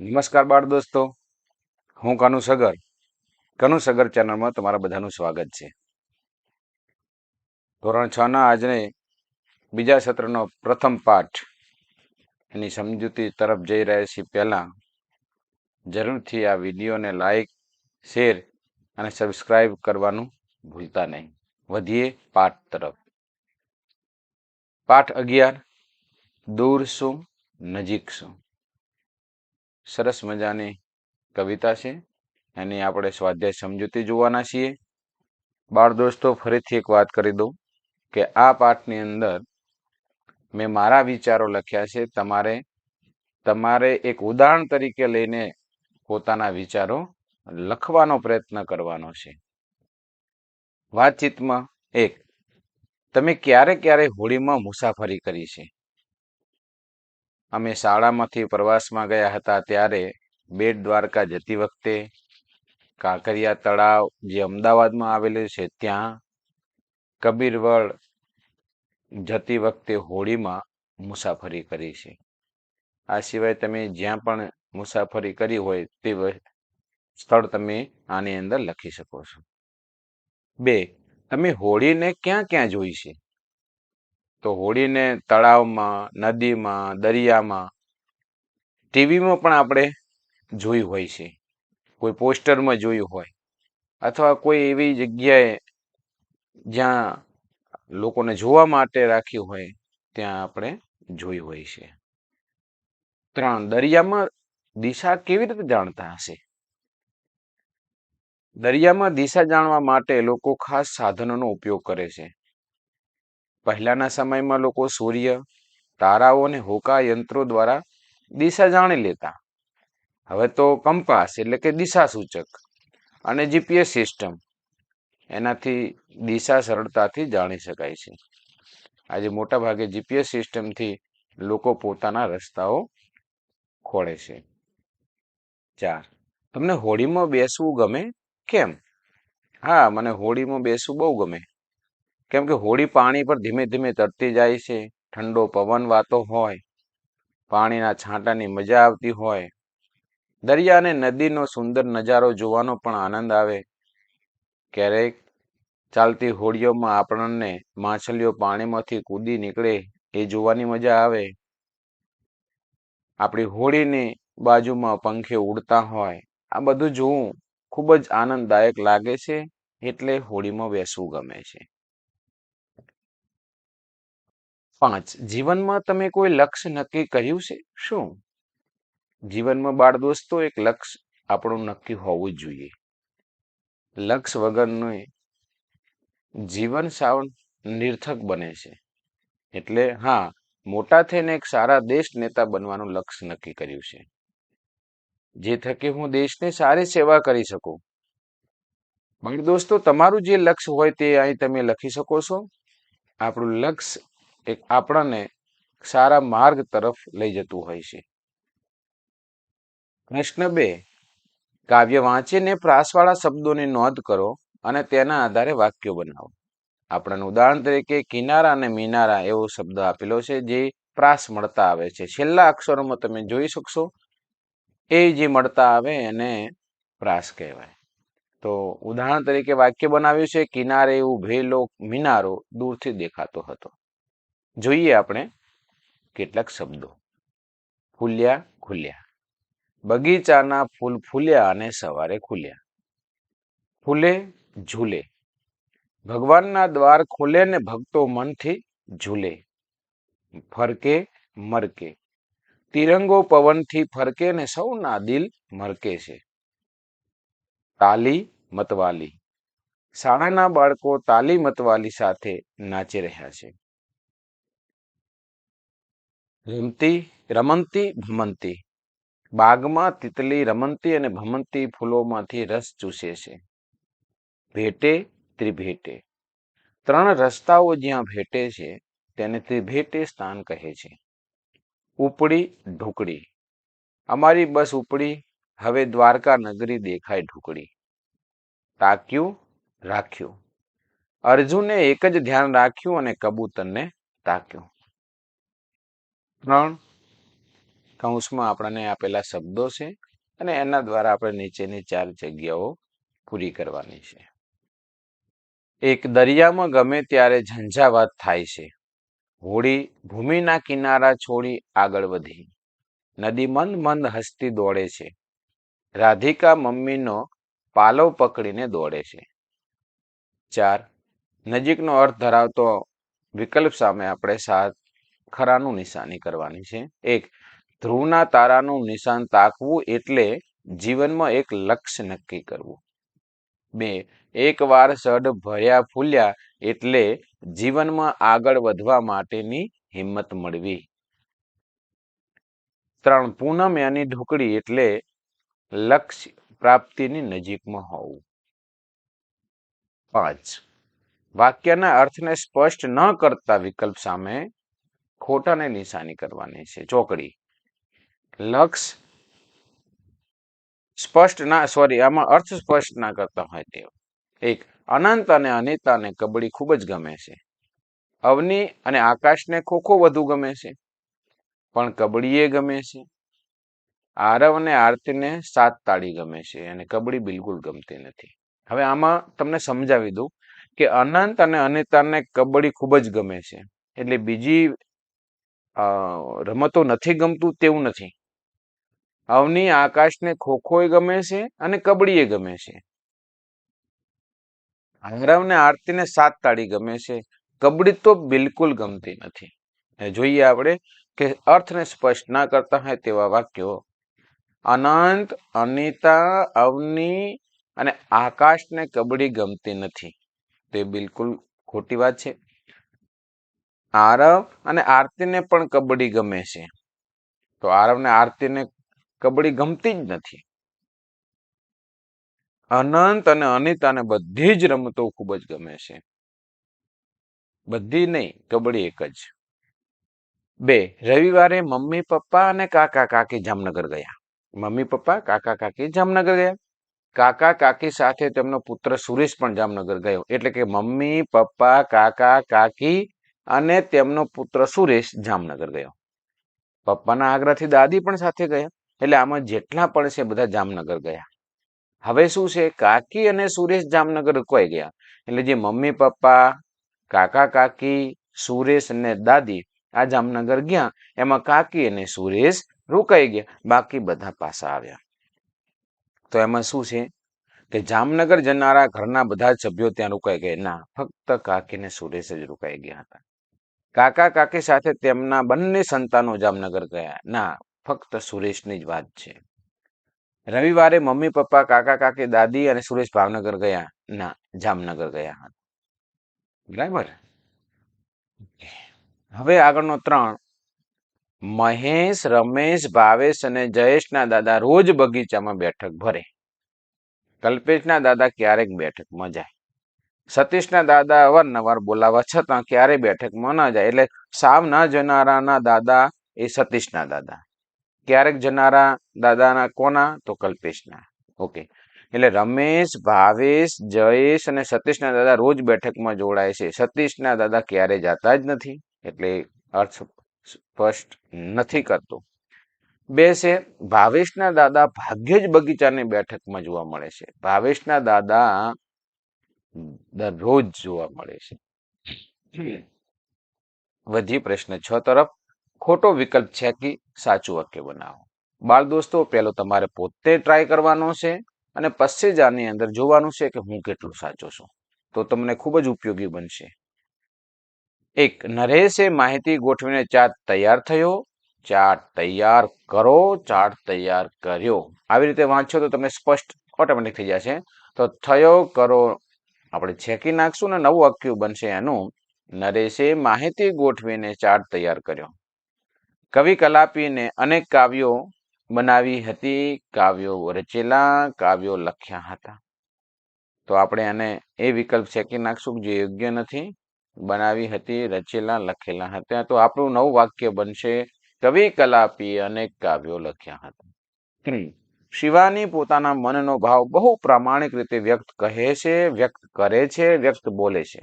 નમસ્કાર બાળ દોસ્તો. હું કનુ સગર. કનુ સગર ચેનલમાં તમારા બધાનું સ્વાગત છે. ધોરણ છ ના આજને બીજા સત્રનો પ્રથમ પાઠ એની સમજૂતી તરફ જઈ રહ્યા છીએ પહેલાં. જરૂરથી આ વિડીયોને લાઈક, શેર અને સબસ્ક્રાઈબ કરવાનું ભૂલતા નહીં. વધીએ પાઠ તરફ. પાઠ અગિયાર. દૂર શું, નજીક શું? સરસ મજાની કવિતા છે. એની આપણે સ્વાધ્યાય સમજૂતી જોવાના છીએ. બાળ દોસ્તો, ફરીથી એક વાત કરી દઉં કે આ પાઠની અંદર મેં મારા વિચારો લખ્યા છે. તમારે તમારે એક ઉદાહરણ તરીકે લઈને પોતાના વિચારો લખવાનો પ્રયત્ન કરવાનો છે. વાતચીતમાં એક, તમે ક્યારે ક્યારે હોળીમાં મુસાફરી કરી છે? અમે શાળામાંથી પ્રવાસમાં ગયા હતા ત્યારે બેટ દ્વારકા જતી વખતે કાંકરિયા તળાવ જે અમદાવાદમાં આવેલું છે, ત્યાં કબીરવળ જતી વખતે હોળીમાં મુસાફરી કરી છે. આ સિવાય તમે જ્યાં પણ મુસાફરી કરી હોય તે સ્થળ તમે આની અંદર લખી શકો છો. બે, તમે હોળીને ક્યાં ક્યાં જોઈ છે? તો હોળીને તળાવમાં, નદીમાં, દરિયામાં, ટીવીમાં પણ આપણે જોઈ હોય છે. કોઈ પોસ્ટરમાં જોયું હોય અથવા કોઈ એવી જગ્યાએ જ્યાં લોકોને જોવા માટે રાખ્યું હોય ત્યાં આપણે જોઈ હોય છે. ત્રણ, દરિયામાં દિશા કેવી રીતે જાણતા હશે? દરિયામાં દિશા જાણવા માટે લોકો ખાસ સાધનોનો ઉપયોગ કરે છે. પહેલાના સમયમાં લોકો સૂર્ય, તારાઓ અને હોકા યંત્રો દ્વારા દિશા જાણી લેતા. હવે તો કંપાસ એટલે કે દિશા સૂચક અને જીપીએસ સિસ્ટમ એનાથી દિશા સરળતાથી જાણી શકાય છે. આજે મોટા ભાગે જીપીએસ સિસ્ટમથી લોકો પોતાના રસ્તાઓ ખોળે છે. ચાર, તમને હોળીમાં બેસવું ગમે? કેમ? હા, મને હોળીમાં બેસવું બહુ ગમે. કેમ કે હોળી પાણી પર ધીમે ધીમે તરતી જાય છે, ઠંડો પવન વાતો હોય, પાણીના છાંટાની મજા આવતી હોય. દરિયા અને નદીનો સુંદર નજારો જોવાનો પણ આનંદ આવે. ક્યારેક ચાલતી હોડીઓમાં આપણને માછલીઓ પાણીમાંથી કૂદી નીકળે, એ જોવાની મજા આવે. આપણી હોળીની બાજુમાં પંખે ઉડતા હોય, આ બધું જોવું ખૂબ જ આનંદદાયક લાગે છે, એટલે હોળીમાં બેસવું ગમે છે. પાંચ. જીવનમાં તમે કોઈ લક્ષ્ય નક્કી કર્યું છે? શું? જીવનમાં બાળ દોસ્તો એક લક્ષ્ય આપણું નક્કી હોવું જોઈએ. લક્ષ્ય વગરનું જીવન સાવ નિર્થક બને છે. એટલે હા, મોટા થઈને એક સારા દેશ નેતા બનવાનું લક્ષ્ય નક્કી કર્યું છે. જે થકી હું દેશને સારી સેવા કરી શકું. બાળ દોસ્તો, તમારું જે લક્ષ્ય હોય તે અહીં તમે લખી શકો છો. આપણું લક્ષ્ય એક આપણને સારા માર્ગ તરફ લઈ જતું હોય છે. પ્રશ્ન બે, કાવ્ય વાંચીને પ્રાસવાળા શબ્દોની નોંધ કરો અને તેના આધારે વાક્યો બનાવો. આપણને ઉદાહરણ તરીકે, કિનારા અને મિનારા એવો શબ્દ આપેલો છે જે પ્રાસ મળતા આવે છે. છેલ્લા અક્ષરોમાં તમે જોઈ શકશો, એ જે મળતા આવે એને પ્રાસ કહેવાય. તો ઉદાહરણ તરીકે વાક્ય બનાવ્યું છે, કિનારે ઉભેલો મિનારો દૂરથી દેખાતો હતો. જોઈએ આપણે કેટલાક શબ્દો. ફૂલ્યા, ખુલ્યા. બગીચાના ફૂલ ફૂલ્યા અને સવારે ખુલ્યા. ફૂલે, ઝૂલે. ભગવાનના દ્વાર ખોલે ને ભક્તો મનથી ઝૂલે. ફરકે, મરકે. તિરંગો પવનથી ફરકે ને સૌના દિલ મરકે છે. તાલી મતવાલી. શાળાના બાળકો તાલી મતવાલી સાથે નાચી રહ્યા છે. રમતી રમંતી ભમંતી. બાગમાં તિતલી રમંતી અને ભમંતી ફૂલોમાંથી રસ ચૂસે છે. ભેટે ત્રિભેટે. ત્રણ રસ્તાઓ જ્યાં ભેટે છે, તેને ત્રિભેટે સ્થાન કહે છે. ઉપડી ઢુકડી અમારી બસ ઉપડી, હવે દ્વારકા નગરી દેખાય ઢુકડી તાક્યું રાખ્યું. અર્જુને એક જ ધ્યાન રાખ્યું અને કબૂતરને તાક્યું ત્રણ કૌંસમાં આપણને આપેલા શબ્દો છે અને એના દ્વારા આપણે નીચેની ચાર જગ્યાઓ પૂરી કરવાની છે. એક દરિયામાં ગમે ત્યારે ઝંઝાવાત થાય છે. હોળી ભૂમિના કિનારા છોડી આગળ વધી. નદી મંદ મંદ હસતી દોડે છે. રાધિકા મમ્મીનો પાલો પકડીને દોડે છે. ચાર નજીકનો અર્થ ધરાવતો વિકલ્પ સામે આપણે સાત ખરાનું નિશાની કરવાની છે. એક, ધ્રુવના તારાનું નિશાન તાકવું એટલે જીવનમાં એક લક્ષ્ય નક્કી કરવું. બે, એક વાર સડ ભર્યા ફૂલ્યા એટલે જીવનમાં આગળ વધવા માટેની હિંમત મળવી. ત્રણ, પૂનમ એની ઢુકડી એટલે લક્ષ્ય પ્રાપ્તિની નજીકમાં હોવું. પાંચ, વાક્યના અર્થને સ્પષ્ટ ન કરતા વિકલ્પ સામે ખોટાને નિશાની કરવાની છે. ચોકડી. લક્ષ સ્પષ્ટ ના સોરી આમાં અર્થ સ્પષ્ટ ના કરતા હોય તે એક, અનંત અને અનિતાને કબડ્ડી ખૂબ જ ગમે છે. અવની અને આકાશને ખોખો વધુ ગમે છે. પણ કબડ્ડી એ ગમે છે. આરવ અને આરતીને સાત તાળી ગમે છે અને કબડ્ડી બિલકુલ ગમતી નથી. હવે આમાં તમને સમજાવી દઉં કે અનંત અને અનિતાને કબડ્ડી ખૂબ જ ગમે છે. એટલે બીજી રમતો નથી ગમતું તેવું નથી. અવની આકાશને ખોખોય ગમે છે અને કબડ્ડીએ ગમે છે. આરવને આરતીને સાત તાળી ગમે છે. કબડ્ડી તો બિલકુલ ગમતી નથી. જોઈએ આપણે કે અર્થને સ્પષ્ટ ના કરતા હોય તેવા વાક્યો. અનંત, અનિતા, અવની અને આકાશને કબડ્ડી ગમતી નથી. તે બિલકુલ ખોટી વાત છે. આરવ અને આરતીને પણ કબડ્ડી ગમે છે. તો આરવ ને આરતીને કબડ્ડી ગમતી જ નથી. અનંત અને અનિતાને બધી જ રમતો ખૂબ જ ગમે છે. બધી નહીં, કબડ્ડી એક જ. બે, રવિવારે મમ્મી, પપ્પા અને કાકા કાકી જામનગર ગયા. મમ્મી, પપ્પા, કાકા કાકી જામનગર ગયા. કાકા કાકી સાથે તેમનો પુત્ર સુરેશ પણ જામનગર ગયો. એટલે કે મમ્મી, પપ્પા, કાકા કાકી અને તેમનો પુત્ર સુરેશ જામનગર ગયો. પપ્પાના આગ્રહથી દાદી પણ સાથે ગયા, એટલે આમાં જેટલા પણ છે બધા જામનગર ગયા. હવે શું છે? કાકી અને સુરેશ જામનગર કોઈ ગયા. એટલે જે મમ્મી, પપ્પા, કાકા, કાકી, સુરેશ અને દાદી આ જામનગર ગયા, એમાં કાકી અને સુરેશ રોકાઈ ગયા, બાકી બધા પાસા આવ્યા. તો એમાં શું છે? કે જામનગર જનારા ઘરના બધા સભ્યો ત્યાં રોકાઈ ગયા. ના, ફક્ત કાકી ને સુરેશ જ રોકાઈ ગયા હતા. કાકા કાકી સાથે તેમના બંને સંતાનો જામનગર ગયા. ના, ફક્ત સુરેશની જ વાત છે. રવિવારે મમ્મી, પપ્પા, કાકા કાકી, દાદી અને સુરેશ ભાવનગર ગયા. ના, જામનગર ગયા હતા. બરાબર? હવે આગળનો ત્રણ. મહેશ, રમેશ, ભાવેશ અને જયેશના દાદા રોજ બગીચામાં બેઠક ભરે. કલ્પેશના દાદા ક્યારેક બેઠકમાં જાય સતીશના દાદા અવારનવાર બોલાવા છતાં ક્યારે બેઠકમાં ન જાય. એટલે સાવ ના જનારાના દાદા એ સતીશના દાદા. ક્યારેક જનારા દાદાના કોના? તો કલ્પેશના. ઓકે. એટલે રમેશ, ભાવેશ, જયેશ અને સતીશના દાદા રોજ બેઠકમાં જોડાય છે. સતીશના દાદા ક્યારે જતા જ નથી. એટલે અર્થ સ્પષ્ટ નથી કરતો. બે છે, ભાવેશના દાદા ભાગ્યે જ બગીચાની બેઠકમાં જોવા મળે છે. ભાવેશના દાદા દરરોજ જોવા મળે છે. વધી પ્રશ્ન છ તરફ. ખોટો વિકલ્પ છે કે સાચું વાક્ય બનાવો? બાળ દોસ્તો પેલો તમારે પોતે ટ્રાય કરવાનો છે અને પછી જ આની અંદર જોવાનું છે કે હું કેટલું સાચો છું. તો તમને ખૂબ જ ઉપયોગી બનશે. એક નરેશે માહિતી ગોઠવીને ચાર્ટ તૈયાર થયો. ચાર્ટ તૈયાર કરો ચાર્ટ તૈયાર કર્યો. આવી રીતે વાંચો તો તમને સ્પષ્ટ ઓટોમેટિક થઈ જશે. તો થયો કરો આપણે છેકી નાખશું ને નવું વાક્ય બનશે એનું નરેશે માહિતી ગોઠવીને ચાર્ટ તૈયાર કર્યો. કવિ કલાપીને અનેક કાવ્યો બનાવી હતી. કાવ્યો રચેલા, કાવ્યો લખ્યા હતા. તો આપણે એને એ વિકલ્પ છેકી નાખશું જે યોગ્ય નથી. બનાવી હતી, રચેલા, લખેલા હતા. તો આપણું નવું વાક્ય બનશે, કવિ કલાપી અનેક કાવ્યો લખ્યા હતા. શિવાની પોતાના મનનો ભાવ બહુ પ્રામાણિક રીતે વ્યક્ત કહે છે, વ્યક્ત કરે છે, વ્યક્ત બોલે છે.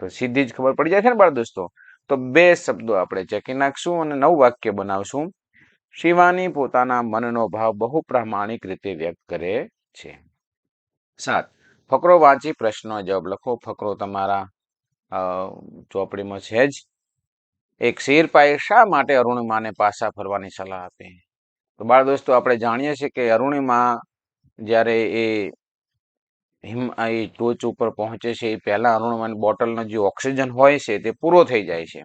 તો સીધી જ ખબર પડી જાય છે ને બાળ દોસ્તો? તો બે શબ્દો આપણે ચેકી નાખશું અને નવું વાક્ય બનાવશું. શિવાની પોતાના મનનો ભાવ બહુ પ્રામાણિક રીતે વ્યક્ત કરે છે. સાત. ફકરો વાંચી પ્રશ્નો જવાબ લખો. ફકરો તમારા ચોપડીમાં છે જ. એક શેરપાએ શા માટે અરુણિમાને પાછા ફરવાની સલાહ આપી? તો બાળ દોસ્તો, આપણે જાણીએ છીએ કે અરુણિમા જ્યારે એ હિમ એ ટોચ ઉપર પહોંચે છે, એ પહેલાં અરુણિમાની બોટલનો જે ઓક્સિજન હોય છે, તે પૂરો થઈ જાય છે.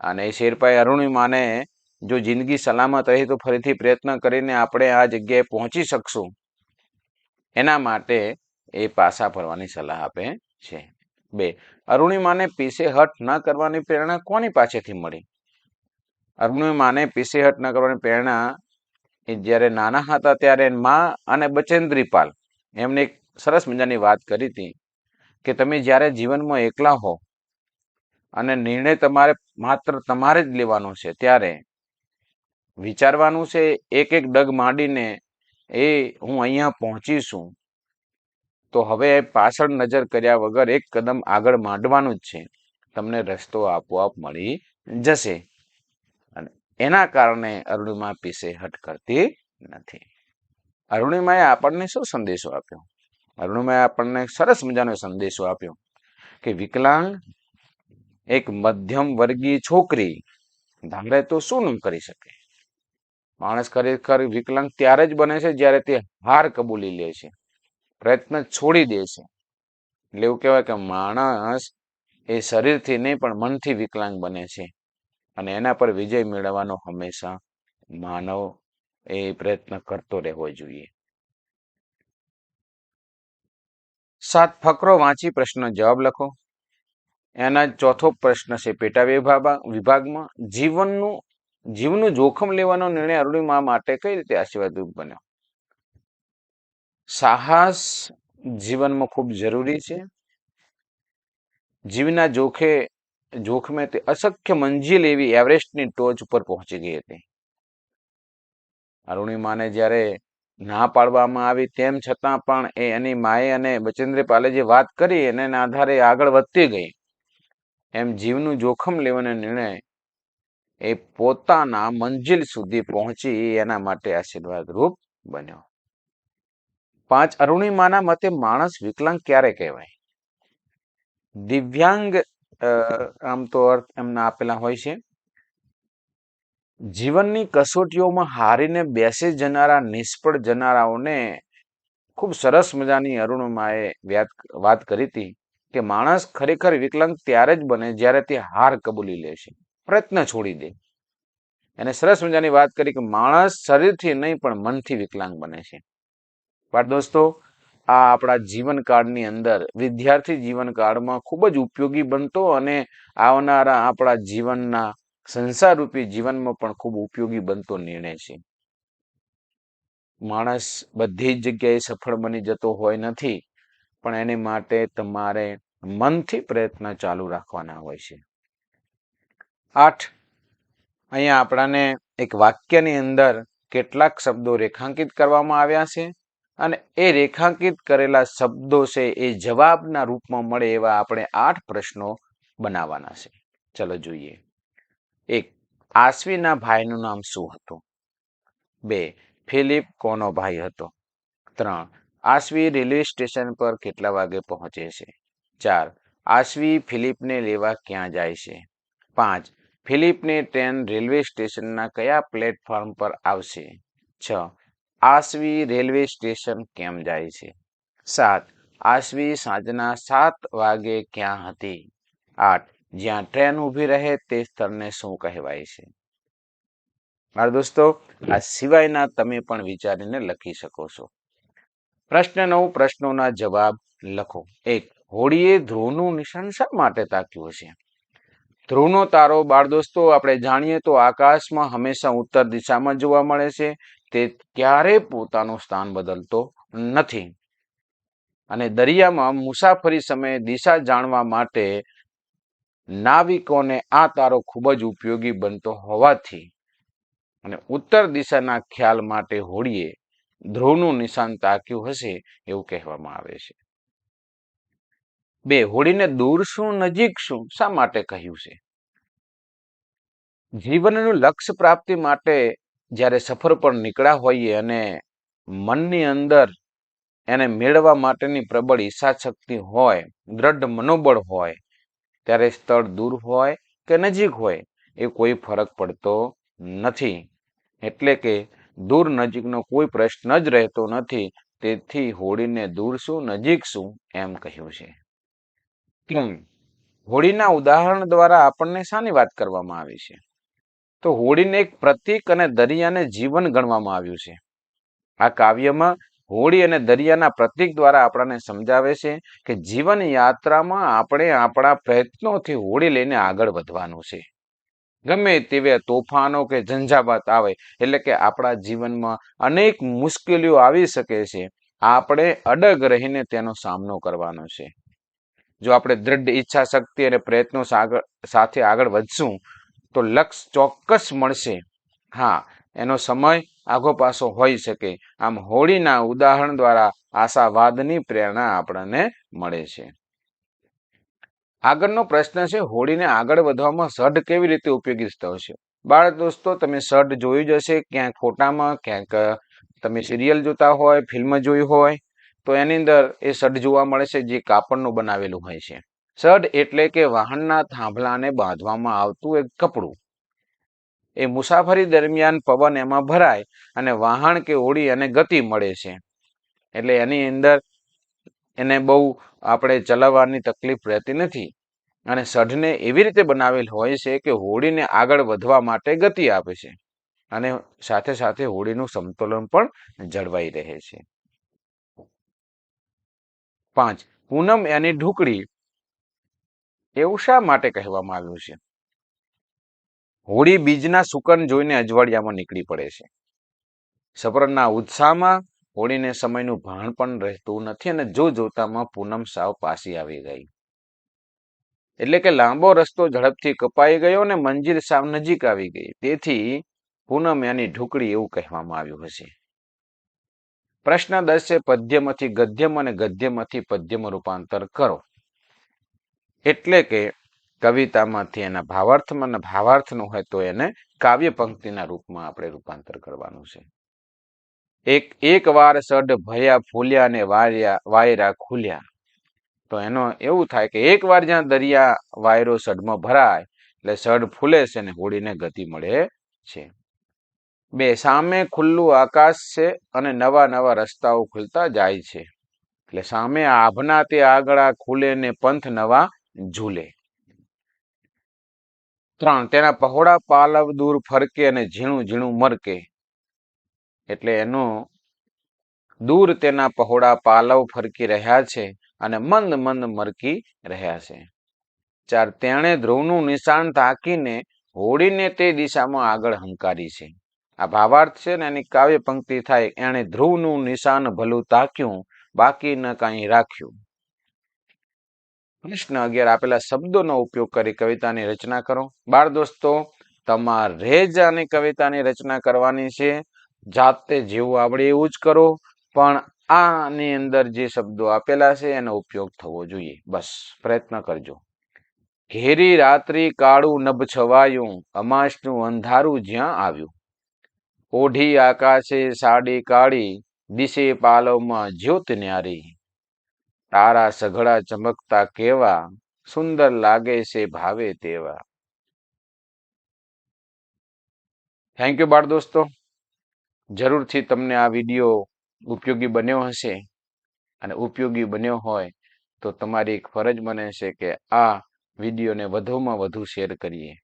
અને એ શેરપાએ અરુણિમાને જો જિંદગી સલામત રહી તો ફરીથી પ્રયત્ન કરીને આપણે આ જગ્યાએ પહોંચી શકશું. એના માટે એ પાસા ફરવાની સલાહ આપે છે. બે, અરુણિમાને પીસે હટ ન કરવાની પ્રેરણા કોની પાસેથી મળી? અરુણિમાને માને હટ ન કરવાની પ્રેરણા એ જ્યારે નાના હતા ત્યારે મા અને બચેન્દ્રીપાલ એમને એક સરસ મજાની વાત કરી હતી કે તમે જ્યારે જીવનમાં એકલા હો અને નિર્ણય તમારે માત્ર તમારે જ લેવાનો છે, ત્યારે વિચારવાનું છે, એક એક ડગ માંડીને, એ, હું અહીંયા પહોંચી છું. તો હવે પાછળ નજર કર્યા વગર એક કદમ આગળ માંડવાનું જ છે. તમને રસ્તો આપોઆપ મળી જશે. એના કારણે અરુણિમા પીસે હટ કરતી નથી. અરુણિમાએ આપણને શું સંદેશો આપ્યો? અરુણિમાએ આપણને સરસ મજાનો સંદેશો આપ્યો કે, વિકલાંગ, એક મધ્યમ વર્ગીય છોકરી ધારે તો શું ન કરી શકે? માણસ ખરેખર વિકલાંગ ત્યારે જ બને છે જ્યારે તે હાર કબૂલી લે છે, પ્રયત્ન છોડી દે છે. એટલે એવું કહેવાય કે માણસ એ શરીરથી નહીં, પણ મનથી વિકલાંગ બને છે. અને એના પર વિજય મેળવવાનો હંમેશા માનવ એ પ્રયત્ન કરતો રહેવો જોઈએ. સાત ફકરો વાંચી પ્રશ્ન જવાબ લખો. એના ચોથો પ્રશ્ન છે, પેટા વિભાગ વિભાગમાં જીવનનું, જીવનું જોખમ લેવાનો નિર્ણય અરુણિમા માટે કઈ રીતે આશીર્વાદરૂપ બન્યો? સાહસ જીવનમાં ખૂબ જરૂરી છે. જીવના જોખે જોખમે તે અશક્ય મંજિલ એવી એવરેસ્ટની ટોચ ઉપર પહોંચી ગઈ હતી. અરુણિમાને જ્યારે ના પાડવામાં આવી તેમ છતાં પણ એ એની માએ અને બચેન્દ્ર જે વાત કરી એને આધારે આગળ વધતી ગઈ. એમ જીવનું જોખમ લેવાનો નિર્ણય એ પોતાના મંજિલ સુધી પહોંચી એના માટે આશીર્વાદરૂપ બન્યો. પાંચ અરુણિમાના મતે માણસ વિકલાંગ ક્યારે કહેવાય? દિવ્યાંગ આમ તો અર્થ એમના આપેલા હોય છે. જીવનની કસોટીઓમાં હારીને બેસી જનારા નિષ્ફળ જનારાઓને ખૂબ સરસ મજાની અરુણમાએ વાત કરી હતી કે માણસ ખરેખર વિકલાંગ ત્યારે જ બને જ્યારે તે હાર કબૂલી લે છે. પ્રયત્ન છોડી દે. એને સરસ મજાની વાત કરી કે માણસ શરીરથી નહીં પણ મનથી વિકલાંગ બને છે. પણ દોસ્તો આ આપણા જીવનકાળની અંદર વિદ્યાર્થી જીવનકાળમાં ખૂબ જ ઉપયોગી બનતો અને આવનારા આપણા જીવનના સંસારરૂપી જીવનમાં પણ ખૂબ ઉપયોગી બનતો નિર્ણય છે. માણસ બધી જ જગ્યાએ સફળ બની જતો હોય નથી, પણ એની માટે તમારે મનથી પ્રયત્ન ચાલુ રાખવાના હોય છે. આઠ, અહીંયા આપણાને એક વાક્યની અંદર કેટલાક શબ્દો રેખાંકિત કરવામાં આવ્યા છે. અને એ રેખાંકિત કરેલા શબ્દો છે એ જવાબના રૂપમાં મળે એવા આપણે આઠ પ્રશ્નો બનાવવાના છે. ચલો જોઈએ. એક, આશ્વીના ભાઈનું નામ શું હતું? બે, ફિલિપ કોનો ભાઈ હતો? ત્રણ, આશ્વી રેલવે સ્ટેશન પર કેટલા વાગે પહોંચે છે? ચાર, આશ્વી ફિલિપને લેવા ક્યાં જાય છે? પાંચ, ફિલિપની ટ્રેન રેલવે સ્ટેશનના કયા પ્લેટફોર્મ પર આવશે? છ આશ્વી રેલવે સ્ટેશન કેમ જાય છે? સાત આશવી સાંજના સાત વાગે ક્યાં હતી? આઠ, જ્યાં ટ્રેન ઊભી રહે તે સ્થળને શું કહેવાય છે? મારા દોસ્તો, આ સિવાયના તમે પણ વિચારીને લખી શકો છો. પ્રશ્ન નવ, પ્રશ્નોના જવાબ લખો. એક, હોળીએ ધ્રુવનું નિશાન શા માટે તાક્યું હશે? ધ્રુવનો તારો, બાળ દોસ્તો, આપણે જાણીએ તો આકાશમાં હંમેશા ઉત્તર દિશામાં જોવા મળે છે તે ક્યારે પોતાનું સ્થાન બદલતો નથી. અને દરિયામાં મુસાફરી સમયે દિશા જાણવા માટે નાવિકોને આ તારો ખૂબ જ ઉપયોગી બનતો હોવાથી અને ઉત્તર દિશાના ખ્યાલ માટે હોળીએ ધ્રુવનું નિશાન તાક્યું હશે એવું કહેવામાં આવે છે. બે હોળીને દૂર શું, નજીક શું, શા માટે કહ્યું છે? જીવનનું લક્ષ્ય પ્રાપ્તિ માટે જ્યારે સફર પર નીકળ્યા હોઈએ અને મનની અંદર એને મેળવવા માટેની પ્રબળ ઈચ્છા શક્તિ હોય, દ્રઢ મનોબળ હોય, ત્યારે સ્થળ દૂર હોય કે નજીક હોય, એ કોઈ ફરક પડતો નથી. એટલે કે દૂર નજીકનો કોઈ પ્રશ્ન જ રહેતો નથી, તેથી હોળીને દૂર શું, નજીક શું, એમ કહ્યું છે. હોળીના ઉદાહરણ દ્વારા આપણને શાની વાત કરવામાં આવી છે? તો હોળીને એક પ્રતીક અને દરિયાને જીવન ગણવામાં આવ્યું છે. આ કાવ્યમાં હોળી અને દરિયાના પ્રતીક દ્વારા આપણને સમજાવે છે કે જીવન યાત્રામાં આપણે આપણા પ્રયત્નોથી હોળી લઈને આગળ વધવાનું છે. ગમે તેવા તોફાનો કે ઝંઝાવાત આવે, એટલે કે આપણા જીવનમાં અનેક મુશ્કેલીઓ આવી શકે છે, આપણે અડગ રહીને તેનો સામનો કરવાનો છે. જો આપણે દ્રઢ ઈચ્છા શક્તિ અને પ્રયત્નો સાથે આગળ વધશું તો લક્ષ ચોક્કસ મળશે. હા, એનો સમય આગો પાછો હોઈ શકે. આમ હોળીના ઉદાહરણ દ્વારા આશાવાદની પ્રેરણા આપણને મળે છે. આગળનો પ્રશ્ન છે, હોળીને આગળ વધવામાં સઢ કેવી રીતે ઉપયોગી થશે? છે બાળ દોસ્તો, તમે સઢ જોયું જ હશે, ક્યાંક ફોટામાં, ક્યાંક તમે સિરિયલ જોતા હોય, ફિલ્મ જોઈ હોય, તો એની અંદર એ સઢ જોવા મળે છે, જે કાપડનું બનાવેલું હોય છે. સઢ એટલે કે વાહનના થાંભલાને બાંધવામાં આવતું એક કપડું. એ મુસાફરી દરમિયાન પવન એમાં ભરાય અને વાહન કે હોડી એને ગતિ મળે છે. એટલે એની અંદર એને બહુ આપણે ચલાવવાની તકલીફ રહેતી નથી. અને સઢને એવી રીતે બનાવેલ હોય છે કે હોળીને આગળ વધવા માટે ગતિ આપે છે. અને સાથે સાથે હોડીનું સંતુલન પણ જળવાઈ રહે છે. પાંચ. પૂનમ એની ઢુકડી એવું શા માટે કહેવામાં આવ્યું છે? હોળી બીજના સુકન જોઈને અજવાળિયામાં નીકળી પડે છે. સફરના ઉત્સાહમાં હોળીને સમયનું ભાણ પણ રહેતું નથી અને જો જોતામાં પૂનમ સાવ પાસી આવી ગઈ. એટલે કે લાંબો રસ્તો ઝડપથી કપાઈ ગયો અને મંજિલ સાવ નજીક આવી ગઈ. તેથી પૂનમ એની ઢુકડી એવું કહેવામાં આવ્યું હશે. પ્રશ્ન દસે પદ્યમાંથી ગદ્યમ અને ગદ્યમાંથી પદ્યમાં રૂપાંતર કરો. એટલે કે કવિતામાંથી એના ભાવાર્થમાં અને ભાવાર્થનું હોય તો એને કાવ્ય પંક્તિના રૂપમાં આપણે રૂપાંતર કરવાનું છે. એક એક વાર સડ ભયા ફૂલ્યા અને વાર્યા, વાયરા ખુલ્યા. તો એનો એવું થાય કે એક વાર જ્યાં દરિયા વાયરો સડમાં ભરાય, એટલે સડ ફૂલે છે અને હોળીને ગતિ મળે છે. બે, સામે ખુલ્લું આકાશ છે અને નવા નવા રસ્તાઓ ખુલતા જાય છે. એટલે સામે આભના તે આગળ ખુલે ને પંથ નવા ઝૂલે. ત્રણ, તેના પહોળા પાલવ દૂર ફરકે અને ઝીણું ઝીણું મરકે. એટલે એનો દૂર તેના પહોળા પાલવ ફરકી રહ્યા છે અને મંદ મંદ મરકી રહ્યા છે. ચાર, તેણે ધ્રુવનું નિશાન તાકીને હોડીને તે દિશામાં આગળ હંકારી છે. આ ભાવાર્થ છે ને એની કાવ્ય પંક્તિ થાય, એણે ધ્રુવનું નિશાન ભલું તાક્યું બાકી ન કાંઈ રાખ્યું. પ્રશ્ન અગિયાર આપેલા શબ્દોનો ઉપયોગ કરી કવિતાની રચના કરો. બાળ દોસ્તો, તમારે જ આની કવિતાની રચના કરવાની છે. જાતે જેવું આવડે એવું જ કરો, પણ આની અંદર જે શબ્દો આપેલા છે એનો ઉપયોગ થવો જોઈએ. બસ, પ્રયત્ન કરજો. ઘેરી રાત્રિ કાળું નભ છવાયું, અમાસનું અંધારું જ્યાં આવ્યું. ઓઢી આકાશે સાડી કાળી, દિશે પાલવમાં જ્યોત ન્યારી. તારા સઘળા ચમકતા કેવા, સુંદર લાગે છે ભાવે તેવા. થેન્ક યુ બાળ દોસ્તો. જરૂરથી તમને આ વીડિયો ઉપયોગી બન્યો હશે. અને ઉપયોગી બન્યો હોય તો તમારી એક ફરજ બને છે કે આ વિડીયોને વધુમાં વધુ શેર કરીએ.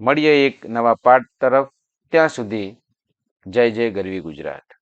મળીએ એક નવા પાઠ તરફ. ત્યાં સુધી જય જય ગરવી ગુજરાત.